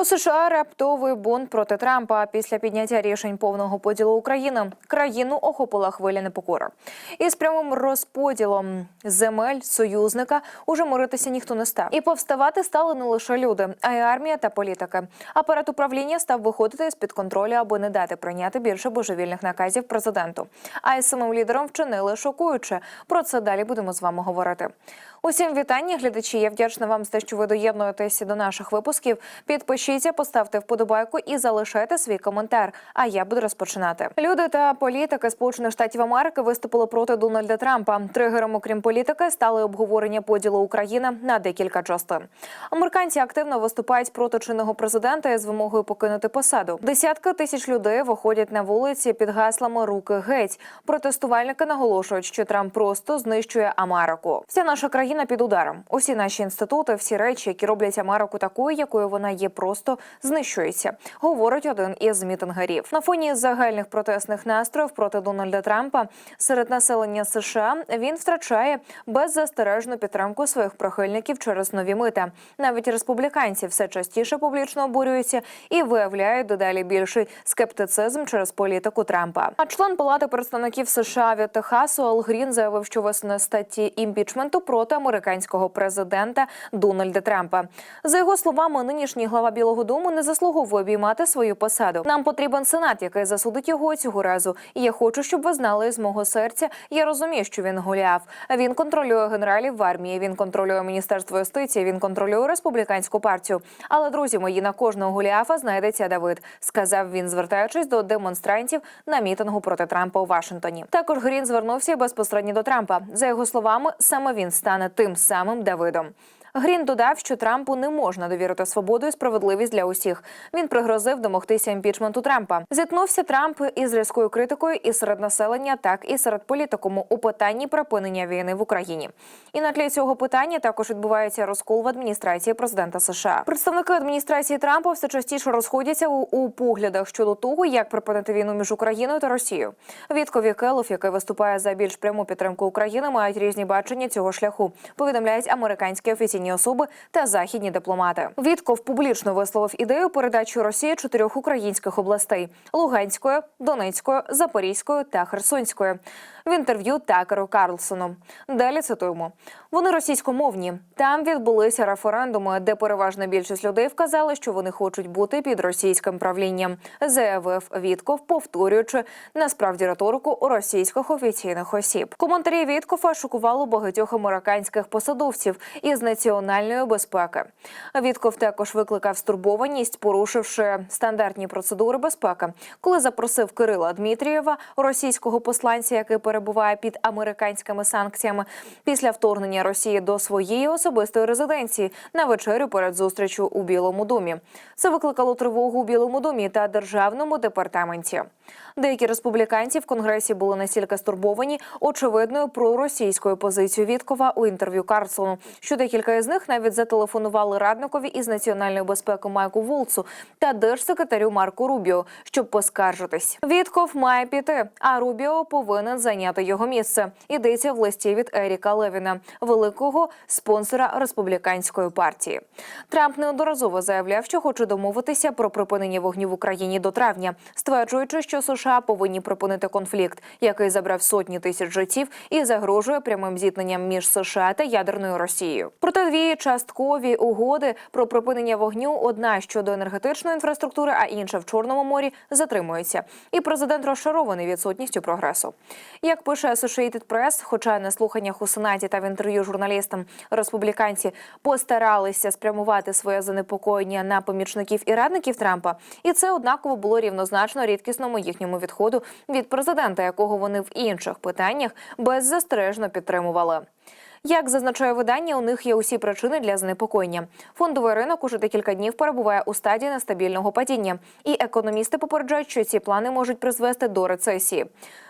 У США раптовий бунт проти Трампа після підняття рішень повного поділу України. Країну охопила хвиля непокори. Із прямим розподілом земель союзника уже миритися ніхто не став. І повставати стали не лише люди, а й армія та політики. Апарат управління став виходити з під контролю, аби не дати прийняти більше божевільних наказів президенту. А й самим лідером вчинили шокуюче. Про це далі будемо з вами говорити. Усім вітання, глядачі. Я вдячна вам за те, що ви доєднуєтеся до наших випусків. Підпишіться, поставте вподобайку і залишайте свій коментар. А я буду розпочинати. Люди та політики Сполучених Штатів Америки виступили проти Дональда Трампа. Тригером, окрім політики, стали обговорення поділу України на декілька частин. Американці активно виступають проти чинного президента із вимогою покинути посаду. Десятки тисяч людей виходять на вулиці під гаслами Руки геть. Протестувальники наголошують, що Трамп просто знищує Америку. Вся наша країна під ударом. Усі наші інститути, всі речі, які роблять Америку такою, якою вона є, просто знищується. Говорить один із мітингарів. На фоні загальних протестних настроїв проти Дональда Трампа серед населення США він втрачає беззастережну підтримку своїх прихильників через нові мита. Навіть республіканці все частіше публічно обурюються і виявляють дедалі більший скептицизм через політику Трампа. А член палати представників США від Техасу Ал Грін заявив, що висуне статті імпічменту проти американського президента Дональда Трампа. За його словами, нинішній глава Білого Дому не заслуговує обіймати свою посаду. Нам потрібен сенат, який засудить його цього разу. І я хочу, щоб ви знали з мого серця. Я розумію, що він гуляв. Він контролює генералів в армії. Він контролює міністерство юстиції. Він контролює республіканську партію. Але друзі мої на кожного гуляфа знайдеться Давид, сказав він, звертаючись до демонстрантів на мітингу проти Трампа у Вашингтоні. Також Грін звернувся безпосередньо до Трампа. За його словами, саме він стане тим самим Давидом. Грін додав, що Трампу не можна довірити свободу і справедливість для усіх. Він пригрозив домогтися імпічменту Трампа. Зіткнувся Трамп із різкою критикою і серед населення, так і серед політикуму у питанні припинення війни в Україні. І на тлі цього питання також відбувається розкол в адміністрації президента США. Представники адміністрації Трампа все частіше розходяться у, у поглядах щодо того, як припинити війну між Україною та Росією. Віткові Келов, який виступає за більш пряму підтримку України, мають різні бачення цього шляху. Повідомляють американські офіційні особи та західні дипломати. Вітков публічно висловив ідею передачі Росії чотирьох українських областей: Луганської, Донецької, Запорізької та Херсонської. В інтерв'ю Такеру Карлсону. Далі цитуємо: вони російськомовні. Там відбулися референдуми, де переважна більшість людей вказали, що вони хочуть бути під російським правлінням, заявив Вітков, повторюючи насправді риторику російських офіційних осіб. Коментарі Віткова шокувало багатьох американських посадовців із національної безпеки. Вітков також викликав стурбованість, порушивши стандартні процедури безпеки, коли запросив Кирила Дмитрієва, російського посланця, який перебуває під американськими санкціями після вторгнення Росії до своєї особистої резиденції на вечерю перед зустрічю у Білому домі. Це викликало тривогу у Білому домі та державному департаменті. Деякі республіканці в конгресі були настільки стурбовані очевидною проросійською позицією Віткова у інтерв'ю Карлсону, що декілька із них навіть зателефонували радникові із національної безпеки Майку Волцу та держсекретарю Марку Рубіо, щоб поскаржитись. Вітков має піти, а Рубіо повинен зайняти його місце. Йдеться в листі від Еріка Левіна, великого спонсора республіканської партії. Трамп неодноразово заявляв, що хоче домовитися про припинення вогню в Україні до травня, стверджуючи, що США повинні припинити конфлікт, який забрав сотні тисяч життів і загрожує прямим зіткненням між США та ядерною Росією. Проте дві часткові угоди про припинення вогню: одна щодо енергетичної інфраструктури, а інша в Чорному морі затримується. І президент розчарований відсутністю прогресу. Як пише Associated Press, хоча на слуханнях у сенаті та в інтерв'ю журналістам республіканці постаралися спрямувати своє занепокоєння на помічників і радників Трампа, і це однаково було рівнозначно рідкісному їхньому відходу від президента, якого вони в інших питаннях беззастережно підтримували. Як зазначає видання, у них є усі причини для занепокоєння. Фондовий ринок уже декілька днів перебуває у стадії нестабільного падіння, і економісти попереджають, що ці плани можуть призвести до рецесії.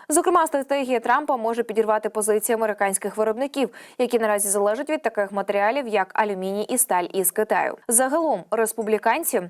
Зокрема, стратегія Трампа може підірвати позиції американських виробників, які наразі залежать від таких матеріалів, як алюміній і сталь із Китаю. Загалом республіканці.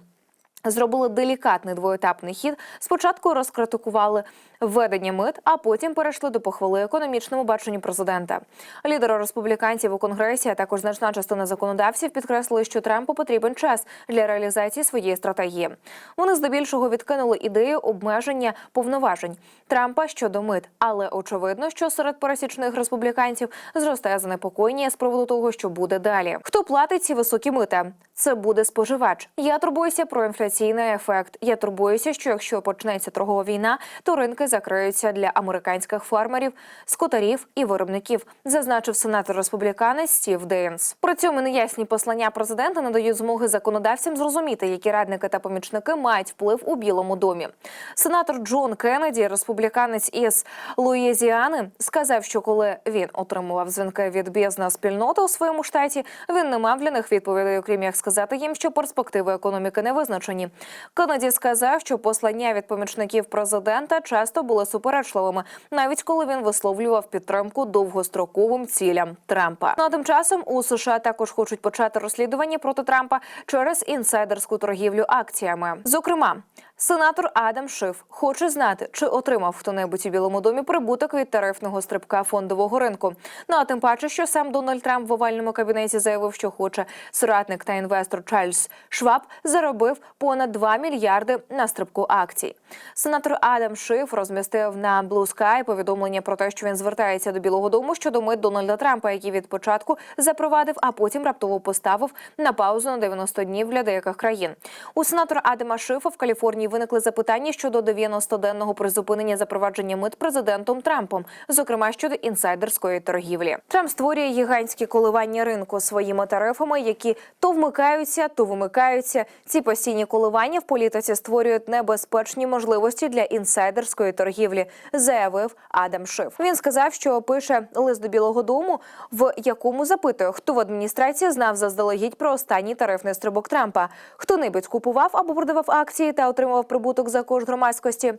Зробили делікатний двоетапний хід. Спочатку розкритикували введення мит, а потім перейшли до похвали економічному баченню президента. Лідери республіканців у конгресі, а також значна частина законодавців підкреслили, що Трампу потрібен час для реалізації своєї стратегії. Вони здебільшого відкинули ідею обмеження повноважень Трампа щодо мит, але очевидно, що серед пересічних республіканців зростає занепокоєння з приводу того, що буде далі. Хто платить ці високі мита? Це буде споживач. Я турбуюся про інфляційний ефект. Я турбуюся, що якщо почнеться торгова війна, то ринки закриються для американських фермерів, скотарів і виробників, зазначив сенатор республіканець Стів Дейнс. При цьому неясні послання президента надають змоги законодавцям зрозуміти, які радники та помічники мають вплив у Білому домі. Сенатор Джон Кеннеді, республіканець із Луїзіани, сказав, що коли він отримував дзвінки від бізнес-спільноти у своєму штаті, він не мав для них відповідей, окрім як сказати їм, що перспективи економіки не визначені. Кеннеді сказав, що послання від помічників президента часто були суперечливими, навіть коли він висловлював підтримку довгостроковим цілям Трампа. Ну а тим часом у США також хочуть почати розслідування проти Трампа через інсайдерську торгівлю акціями. Зокрема, сенатор Адам Шиф хоче знати, чи отримав хто-небудь у Білому домі прибуток від тарифного стрибка фондового ринку. Ну а тим паче, що сам Дональд Трамп в овальному кабінеті заявив, що хоче соратник та інвестор Чарльз Шваб заробив понад 2 мільярди на стрибку акцій. Сенатор Адам Шиф розмістив на Blue Sky повідомлення про те, що він звертається до Білого Дому щодо мит Дональда Трампа, який від початку запровадив, а потім раптово поставив на паузу на 90 днів для деяких країн. У сенатора Адама Шифа в Каліфорнії виникли запитання щодо 90-денного призупинення запровадження мит президентом Трампом, зокрема щодо інсайдерської торгівлі. Трамп створює гігантські коливання ринку своїми тарифами, які то вмикаються, то вимикаються. Ці постійні коливання в політиці створюють небезпечні можливості для інсайдерської торгівлі, заявив Адам Шиф. Він сказав, що пише лист до Білого Дому, в якому запитує, хто в адміністрації знав заздалегідь про останній тарифний стрибок Трампа, хто небудь купував або продавав акції та отримував прибуток за кошт громадськості.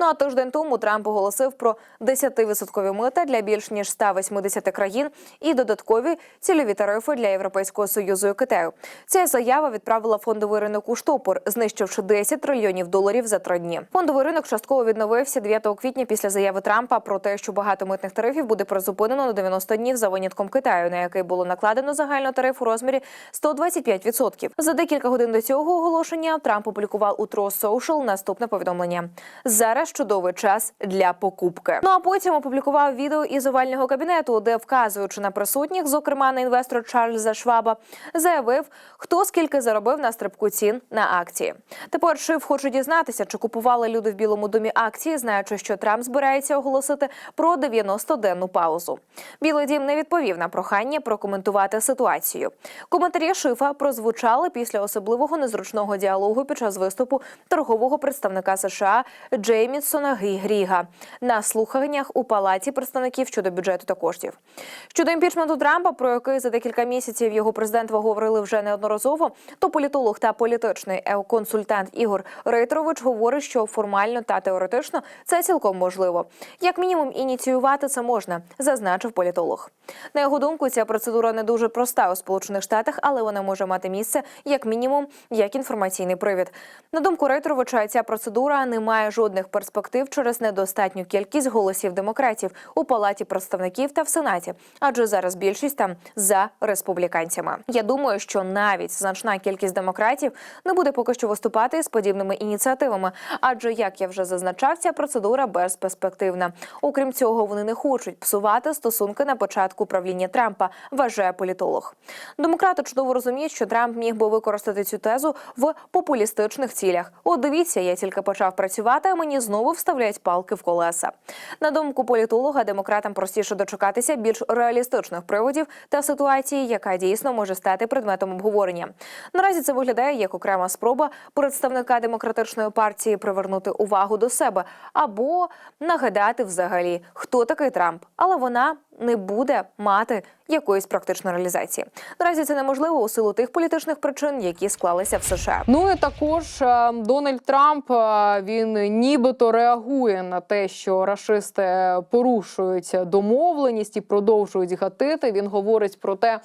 Ну а тиждень тому Трамп оголосив про 10-відсоткові мита для більш ніж 180 країн і додаткові цільові тарифи для Європейського союзу і Китаю. Ця заява відправила фондовий ринок у штопор, знищивши 10 трильйонів доларів за три дні. Фондовий ринок частково відновився 9 квітня після заяви Трампа про те, що багато митних тарифів буде призупинено на 90 днів за винятком Китаю, на який було накладено загальний тариф у розмірі 125%. За декілька годин до цього оголошення Трамп опублікував у Social наступне повідомлення: зараз чудовий час для покупки. Ну а потім опублікував відео із овального кабінету, де вказуючи на присутніх, зокрема на інвестор Чарльза Шваба, заявив, хто скільки заробив на стрибку цін на акції. Тепер Шиф хоче дізнатися, чи купували люди в Білому домі акції, знаючи, що Трамп збирається оголосити про 90-денну паузу. Білий дім не відповів на прохання прокоментувати ситуацію. Коментарі Шифа прозвучали після особливого незручного діалогу під час виступу торгового представника США Джеймісона Гріга на слуханнях у палаті представників щодо бюджету та коштів. Щодо імпічменту Трампа, про який за декілька місяців його президентство говорили вже неодноразово, то політолог та політичний консультант Ігор Рейтерович говорить, що формально та теоретично це цілком можливо. Як мінімум, ініціювати це можна, зазначив політолог. На його думку, ця процедура не дуже проста у Сполучених Штатах, але вона може мати місце як мінімум як інформаційний привід. На думку Рейтеровича, ця процедура не має жодних перспектив через недостатню кількість голосів демократів у палаті представників та в сенаті, адже зараз більшість там за республіканцями. Я думаю, що навіть значна кількість демократів не буде поки що виступати з подібними ініціативами, адже як я вже зазначав, ця процедура безперспективна. Окрім цього, вони не хочуть псувати стосунки на початку правління Трампа, вважає політолог. Демократи чудово розуміють, що Трамп міг би використати цю тезу в популістичних цілях. От дивіться, я тільки почав працювати, а мені знову вставляють палки в колеса. На думку політолога, демократам простіше дочекатися більш реалістичних приводів та ситуації, яка дійсно може стати предметом обговорення. Наразі це виглядає як окрема спроба представника демократичної партії привернути увагу до себе або нагадати взагалі, хто такий Трамп, але вона не буде мати якоїсь практичної реалізації. Наразі це неможливо у силу тих політичних причин, які склалися в США. Ну і також е, Дональд Трамп е, він нібито реагує на те, що рашисти порушують домовленість і продовжують гатити. Він говорить про те.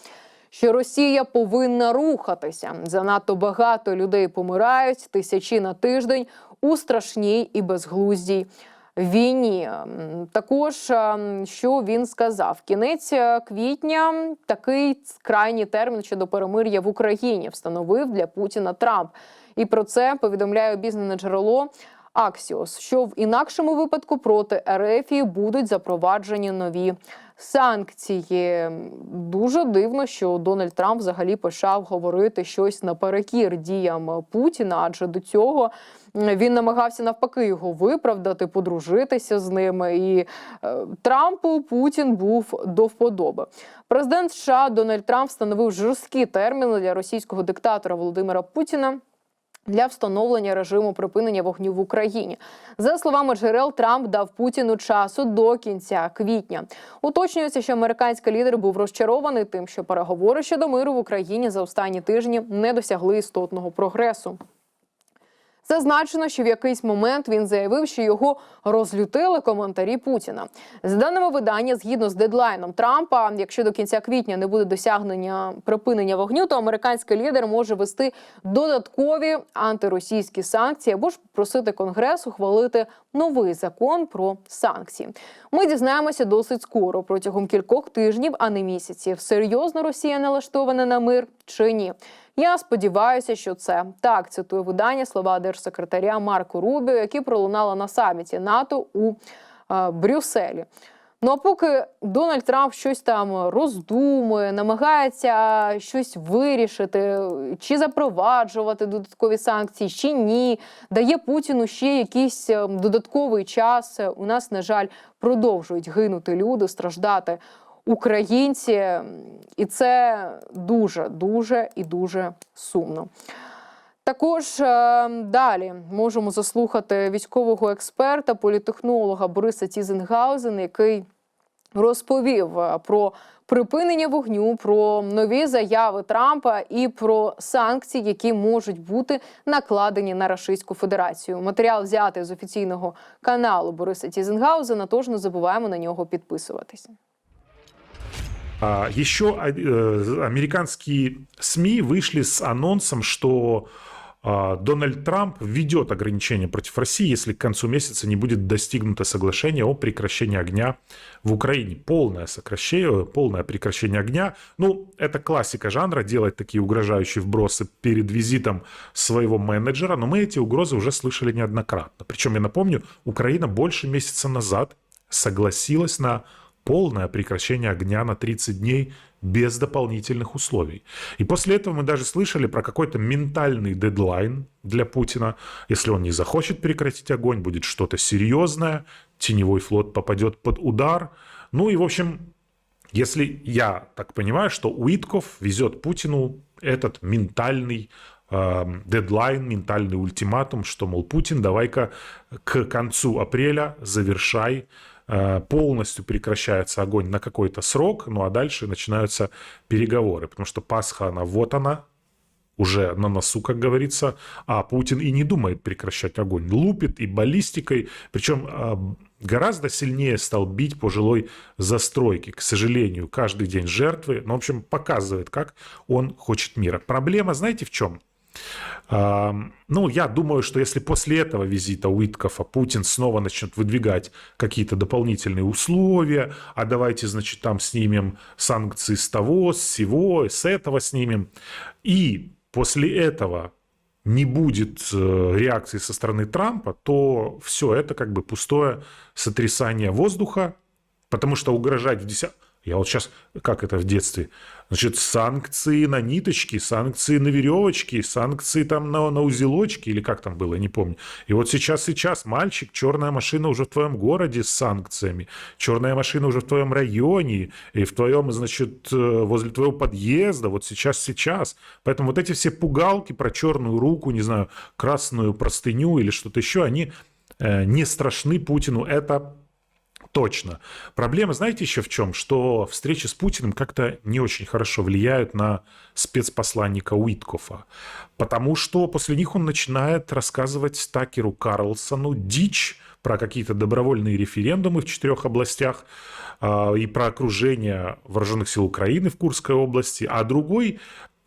що Росія повинна рухатися. Занадто багато людей помирають тисячі на тиждень у страшній і безглуздій війні. Також ем, що він сказав, кінець е, квітня такий крайній термін щодо перемир'я в Україні встановив для Путіна Трамп. І про це повідомляє обізнане джерело. Аксіос, що в інакшому випадку проти РФ будуть запроваджені нові санкції. Дуже дивно, що Дональд Трамп взагалі почав говорити щось наперекір діям Путіна, адже до цього він намагався навпаки його виправдати, подружитися з ними. І е, Трампу Путін був до вподоби. Президент США Дональд Трамп встановив жорсткі терміни для російського диктатора Володимира Путіна. Для встановлення режиму припинення вогню в Україні за словами джерел, Трамп дав Путіну часу до кінця квітня. Уточнюється, що американський лідер був розчарований тим, що переговори щодо миру в Україні за останні тижні не досягли істотного прогресу. Зазначено, що в якийсь момент він заявив, що його розлютили коментарі Путіна. За даними видання, згідно з дедлайном Трампа, якщо до кінця квітня не буде досягнення припинення вогню, то американський лідер може вести додаткові антиросійські санкції або ж просити Конгрес ухвалити новий закон про санкції. Ми дізнаємося досить скоро протягом кількох тижнів, а не місяців. Серйозно Росія налаштована на мир чи ні? Я сподіваюся, що це так цитує видання слова держсекретаря Марко Рубіо, які пролунали на саміті НАТО у е, Брюсселі. Ну а поки Дональд Трамп щось там роздумує, намагається щось вирішити, чи запроваджувати додаткові санкції, чи ні, дає Путіну ще якийсь е, додатковий час. У нас, на жаль, продовжують гинути люди, страждати українці, і це дуже, дуже і дуже сумно. Також е, далі можемо заслухати військового експерта, політехнолога Бориса Тізенгаузена, який розповів е, про припинення вогню, про нові заяви Трампа і про санкції, які можуть бути накладені на Російську Федерацію. Матеріал взятий з офіційного каналу Бориса Тізенгаузена, тож не забуваємо на нього підписуватися. А, Еще э, американские СМИ вышли с анонсом, что а, Дональд Трамп введет ограничения против России, если к концу месяца не будет достигнуто соглашение о прекращении огня в Украине. Полное сокращение, полное прекращение огня. Ну, это классика жанра, делать такие угрожающие вбросы перед визитом своего менеджера, но мы эти угрозы уже слышали неоднократно. Причем, я напомню, Украина больше месяца назад согласилась на полное прекращение огня на 30 дней без дополнительных условий. И после этого мы даже слышали про какой-то ментальный дедлайн для Путина. Если он не захочет прекратить огонь, будет что-то серьезное, теневой флот попадет под удар. Ну и, в общем, если я так понимаю, что Уитков везет Путину этот ментальный э, дедлайн, ментальный ультиматум, что, мол, Путин, давай-ка к концу апреля завершай полностью прекращается огонь на какой-то срок, ну а дальше начинаются переговоры, потому что Пасха, она вот она, уже на носу, как говорится, а Путин и не думает прекращать огонь. Лупит и баллистикой, причем э, гораздо сильнее стал бить по жилой застройке. К сожалению, каждый день жертвы. Ну, в общем, показывает, как он хочет мира. Проблема, знаете, в чем? А, Ну, я думаю, что если после этого визита Уиткофа Путин снова начнет выдвигать какие-то дополнительные условия, а давайте, значит, там снимем санкции с того, с сего, с этого снимем, и после этого не будет э, реакции со стороны Трампа, то все это как бы пустое сотрясание воздуха, потому что угрожать в десят... Я вот сейчас, как это в детстве, значит, санкции на ниточки, санкции на веревочки, санкции там на, на узелочки, или как там было, не помню. И вот сейчас, сейчас, мальчик, черная машина уже в твоем городе с санкциями, черная машина уже в твоем районе, и в твоем, значит, э, возле твоего подъезда, вот сейчас, сейчас. Поэтому вот эти все пугалки про черную руку, не знаю, красную простыню или что-то еще, они э, не страшны Путину. Это Точно. Проблема, знаете, еще в чем? Что встречи с Путиным как-то не очень хорошо влияют на спецпосланника Уиткофа. Потому что после них он начинает рассказывать Такеру Карлсону дичь про какие-то добровольные референдумы в четырех областях а, и про окружение вооруженных сил Украины в Курской области, а другой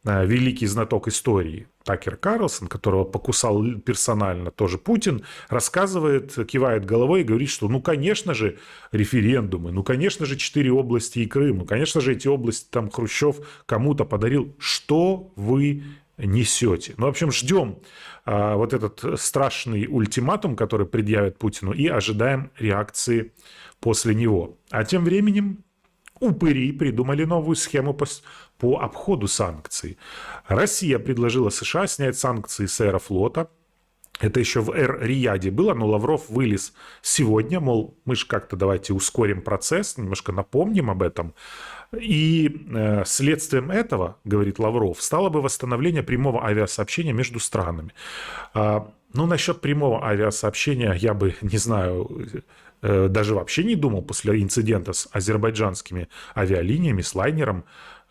а, великий знаток истории Такер Карлсон, которого покусал персонально тоже Путин, рассказывает, кивает головой и говорит, что ну, конечно же, референдумы, ну, конечно же, четыре области и Крым, ну, конечно же, эти области там Хрущев кому-то подарил. Что вы несете? Ну, в общем, ждем а, вот этот страшный ультиматум, который предъявят Путину, и ожидаем реакции после него. А тем временем упыри придумали новую схему по, по обходу санкций. Россия предложила США снять санкции с аэрофлота. Это еще в Эр-Рияде было, но Лавров вылез сегодня, мол, мы же как-то давайте ускорим процесс, немножко напомним об этом. И э, следствием этого, говорит Лавров, стало бы восстановление прямого авиасообщения между странами. А, ну, насчет прямого авиасообщения я бы, не знаю, э, даже вообще не думал после инцидента с азербайджанскими авиалиниями, с лайнером.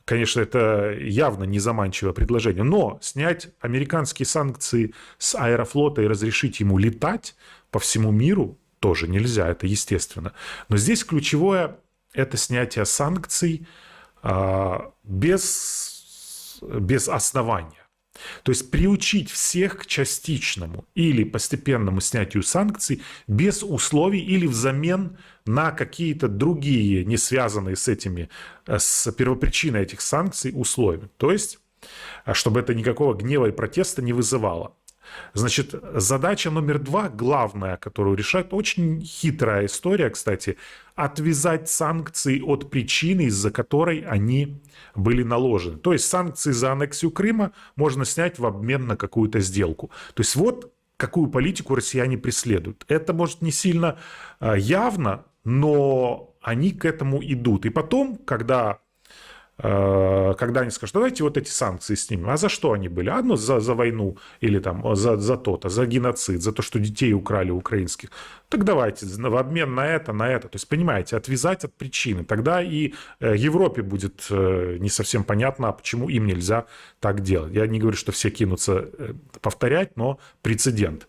Конечно, это явно незаманчивое предложение, но снять американские санкции с аэрофлота и разрешить ему летать по всему миру тоже нельзя, это естественно. Но здесь ключевое – это снятие санкций а, без, без основания. То есть приучить всех к частичному или постепенному снятию санкций без условий или взамен на какие-то другие, не связанные с этими, э, с первопричиной этих санкций условия. То есть, а, чтобы это никакого гнева и протеста не вызывало. Значит, задача номер два, главная, которую решает, очень хитрая история, кстати, отвязать санкции от причины, из-за которой они были наложены. То есть санкции за аннексию Крыма можно снять в обмен на какую-то сделку. То есть вот какую политику россияне преследуют. Это может не сильно э, явно, но они к этому идут. И потом, когда когда они скажут, давайте вот эти санкции снимем. А за что они были? А, ну, за, за войну или там за, за то-то, за геноцид, за то, что детей украли украинских. Так давайте в обмен на это, на это. То есть, понимаете, отвязать от причины. Тогда и э, Европе будет э, не совсем понятно, а почему им нельзя так делать. Я не говорю, что все кинутся э, повторять, но прецедент.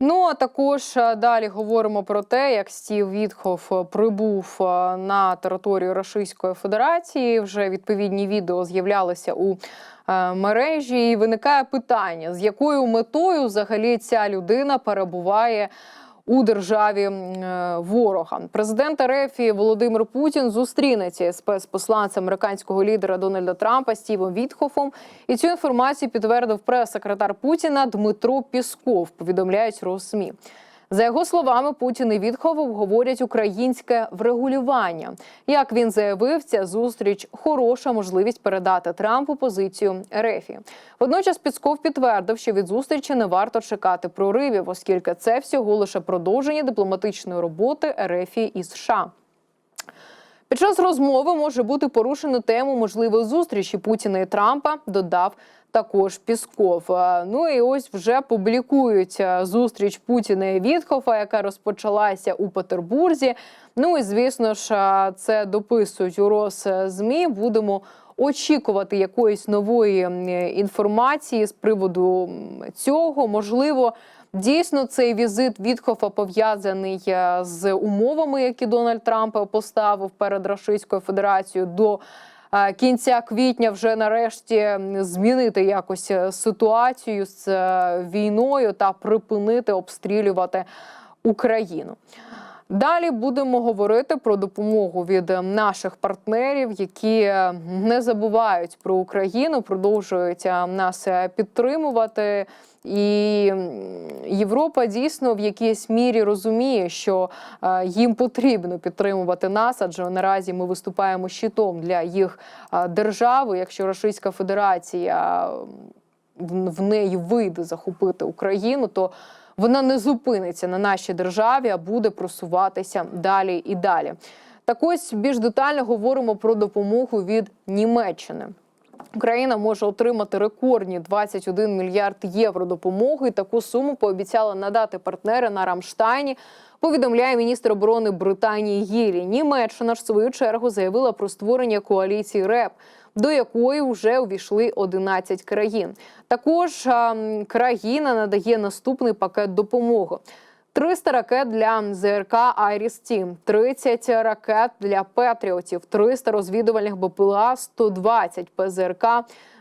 Ну а також е, далі говоримо про те, як Стів Вітхов е, прибув е, на територію Російської Федерації. Вже відповідні відео з'являлися у мережі. І виникає питання, з якою метою взагалі ця людина перебуває. У державі е, ворога президент РФ Володимир Путін зустрінеться із спецпосланцем американського лідера Дональда Трампа Стівом Вітхофом. І цю інформацію підтвердив прес-секретар Путіна Дмитро Пісков. Повідомляють Росмі. За його словами, Путін і Вітхов обговорять українське врегулювання. Як він заявив, ця зустріч хороша можливість передати Трампу позицію Рефі. Водночас Пісков підтвердив, що від зустрічі не варто чекати проривів, оскільки це всього лише продовження дипломатичної роботи РФі і США. Під час розмови може бути порушено тему можливої зустрічі Путіна і Трампа. Додав також Пісков. Е, Ну і ось вже публікують е, зустріч Путіна і Вітхофа, яка розпочалася у Петербурзі. Ну і звісно ж, е, це дописують у Росзмі. Будемо очікувати якоїсь нової інформації з приводу цього. Можливо. Дійсно, цей візит Вітхофа пов'язаний е, з умовами, які Дональд Трамп поставив перед Російською Федерацією до е, кінця квітня, вже нарешті змінити якось е, ситуацію з війною та припинити обстрілювати Україну. Далі будемо говорити про допомогу від е, наших партнерів, які е, не забувають про Україну, продовжують е, нас е, підтримувати. І Європа дійсно в якійсь мірі розуміє, що їм потрібно підтримувати нас, адже наразі ми виступаємо щитом для їх держави. Якщо Російська Федерація в неї вийде захопити Україну, то вона не зупиниться на нашій державі, а буде просуватися далі і далі. Так ось більш детально говоримо про допомогу від Німеччини. Україна може отримати рекордні 21 мільярд євро допомоги. Таку суму пообіцяли надати партнери на Рамштайні. Повідомляє міністр оборони Британії Єлі. Німеччина ж в свою чергу заявила про створення коаліції РЕП, до якої вже увійшли 11 країн. Також країна надає наступний пакет допомоги. 300 ракет для ЗРК «Айріс-Т», 30 ракет для Петріотів, 300 розвідувальних БПЛА, 120 ПЗРК,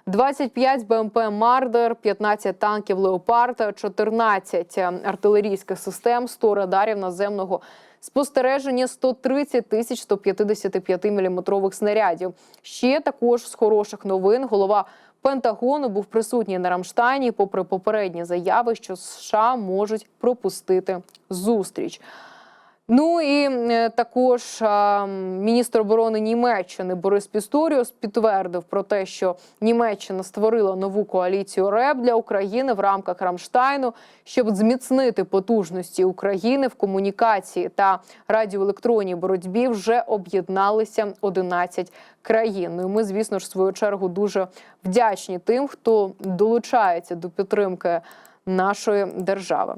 25 БМП «Мардер», 15 танків «Леопард», 14 артилерійських систем, 100 радарів наземного спостереження, 130 тисяч 155 міліметрових снарядів. Ще також з хороших новин голова Пентагону був присутній на Рамштайні, попри попередні заяви, що США можуть пропустити зустріч. Ну і е, також міністр оборони Німеччини Борис Пісторіус підтвердив про те, що Німеччина створила нову коаліцію РЕП для України в рамках Рамштайну, щоб зміцнити потужності України в комунікації та радіоелектронній боротьбі. Вже об'єдналися 11 країн. Ну і ми, звісно ж, в свою чергу дуже вдячні тим, хто долучається до підтримки нашої держави.